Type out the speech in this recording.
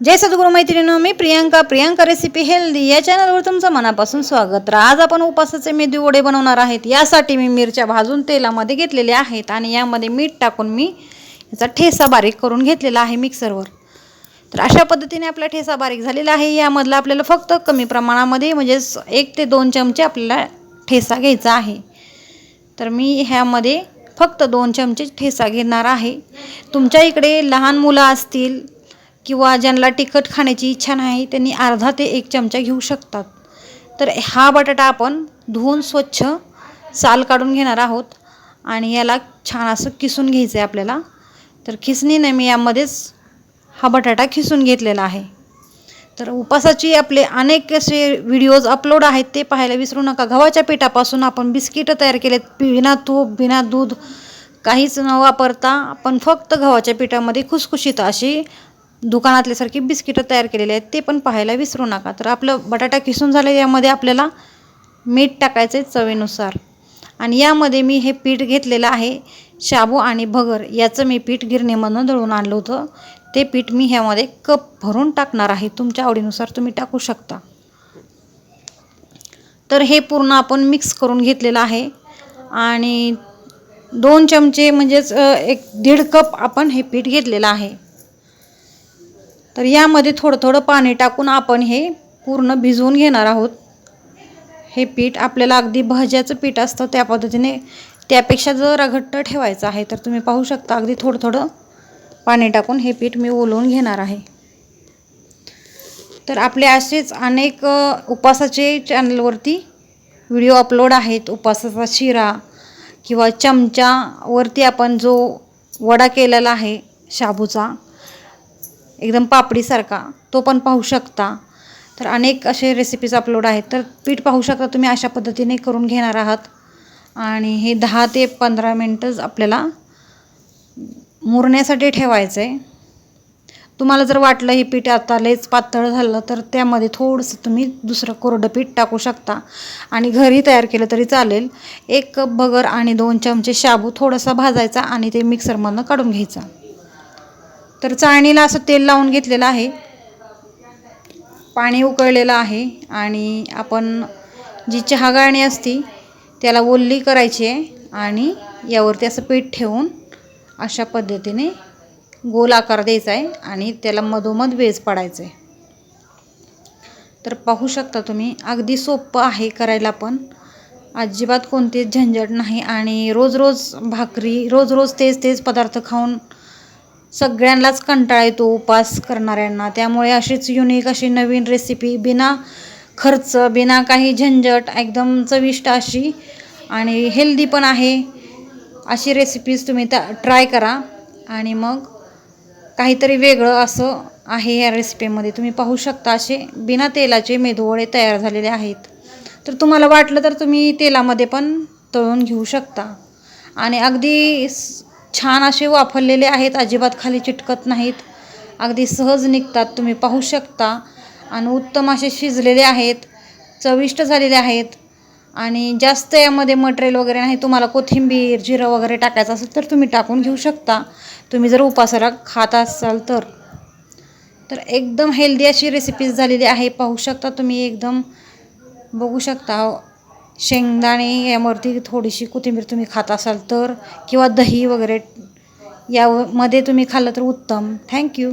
जय सद्गुरू मैत्रिणी मी Priyanka. Priyanka recipe healthy या चॅनलवर तुमचं मनापासून स्वागत. तर आज आपण उपासाचे मेदू वडे बनवणार आहेत. यासाठी मी मिरच्या भाजून तेलामध्ये घेतलेल्या आहेत आणि यामध्ये मीठ टाकून मी याचा ठेसा बारीक करून घेतलेला आहे मिक्सरवर तर अशा पद्धतीने आपला ठेसा बारीक झालेला आहे. यामधला आपल्याला फक्त कमी प्रमाणामध्ये म्हणजेच एक ते दोन चमचे आपल्याला ठेसा घ्यायचा आहे. तर मी ह्यामध्ये फक्त दोन चमचे ठेसा घेणार आहे. तुमच्या इकडे लहान मुलं असतील किंवा ज्यांना तिखट खाण्याची इच्छा नाही त्यांनी अर्धा ते एक चमचा घेऊ शकतात. तर हा बटाटा आपण धुवून स्वच्छ साल काढून घेणार आहोत आणि याला छान असं किसून घ्यायचं आहे आपल्याला. तर खिसणीने मी यामध्येच हा बटाटा खिसून घेतलेला आहे. तर उपासाची आपले अनेक असे व्हिडिओज अपलोड आहेत ते पाहायला विसरू नका. गव्हाच्या पिठापासून आपण बिस्किटं तयार केलेत. बिना तूप बिना दूध काहीच न वापरता आपण फक्त गव्हाच्या पिठामध्ये खुसखुशीत अशी दुकानातल्यासारखी बिस्किटं तयार केलेली आहेत ते पण पाहायला विसरू नका. तर आपलं बटाटा किसून झालं यामध्ये आपल्याला मीठ टाकायचं आहे चवीनुसार. आणि यामध्ये मी हे पीठ घेतलेलं आहे शाबू आणि भगर. याचं मी पीठ गिरणीमधून दळून आणलं होतं. ते पीठ मी ह्यामध्ये कप भरून टाकणार आहे. तुमच्या आवडीनुसार तुम्ही टाकू शकता. तर हे पूर्ण आपण मिक्स करून घेतलेलं आहे. आणि दोन चमचे म्हणजेच एक दीड कप आपण हे पीठ घेतलेलं आहे. तर यामध्ये थोडं थोडं पाणी टाकून आपण हे पूर्ण भिजवून घेणार आहोत. हे पीठ आपल्याला अगदी भज्याचं पीठ असतं त्या पद्धतीने. त्यापेक्षा जरा घट्ट ठेवायचं आहे तर तुम्ही पाहू शकता अगदी थोडं थोडं पाणी टाकून हे पीठ मी ओलवून घेणार आहे. तर आपले असेच अनेक उपासाचे चॅनलवरती व्हिडिओ अपलोड आहेत. उपासाचा शिरा किंवा चमच्यावरती आपण जो वडा केलेला आहे शाबूचा एकदम पापडीसारखा तो पण पाहू शकता. तर अनेक असे रेसिपीज अपलोड आहेत. तर पीठ पाहू शकता तुम्ही अशा पद्धतीने करून घेणार आहात. आणि हे दहा ते पंधरा मिनटंच आपल्याला मुरण्यासाठी ठेवायचं आहे तुम्हाला जर वाटलं हे पीठ आता लयच पातळ झालं तर त्यामध्ये थोडंसं तुम्ही दुसरं कोरडं पीठ टाकू शकता. आणि घरी तयार केलं तरी चालेल. एक कप बगर आणि दोन चमचे शाबू थोडासा भाजायचा आणि ते मिक्सरमधनं काढून घ्यायचा. तर चाळणीला असं तेल लावून घेतलेलं आहे. पाणी उकळलेलं आहे आणि आपण जी चहा गाळणी असती त्याला ओल्ली करायची आहे आणि यावरती असं पीठ ठेवून अशा पद्धतीने गोल आकार द्यायचा आहे आणि त्याला मधोमध वेज पाडायचं आहे. तर पाहू शकता तुम्ही अगदी सोपं आहे करायला पण. अजिबात कोणतेच झंझट नाही आणि रोज रोज भाकरी रोज रोज तेच तेच पदार्थ खाऊन सगळ्यांनाच कंटाळा येतो उपास करणाऱ्यांना. त्यामुळे अशीच युनिक अशी नवीन रेसिपी बिना खर्च बिना काही झंझट एकदम चविष्ट अशी आणि हेल्दी पण आहे. अशी रेसिपीज तुम्ही त्या ट्राय करा. आणि मग काहीतरी वेगळं असं आहे या रेसिपीमध्ये तुम्ही पाहू शकता असे बिना तेलाचे मेदूवडे तयार झालेले आहेत. तर तुम्हाला वाटलं तर तुम्ही तेलामध्ये पण तळून घेऊ शकता. आणि अगदी छान असे वापरलेले आहेत अजिबात खाली चिटकत नाहीत. अगदी सहज निघतात तुम्ही पाहू शकता. आणि उत्तम असे शिजलेले आहेत चविष्ट झालेले आहेत. आणि जास्त यामध्ये मटेरियल वगैरे नाही तुम्हाला कोथिंबीर जिरं वगैरे टाकायचं असेल तर तुम्ही टाकून घेऊ शकता. तुम्ही जर उपासाला खात असाल तर. तर एकदम हेल्दी अशी रेसिपीज झालेली आहे पाहू शकता तुम्ही एकदम बघू शकता. शेंगदाणे यावरती थोडीशी कोथिंबीर तुम्ही खात असाल तर किंवा दही वगैरे यामध्ये तुम्ही खाल्लं तर उत्तम. थँक्यू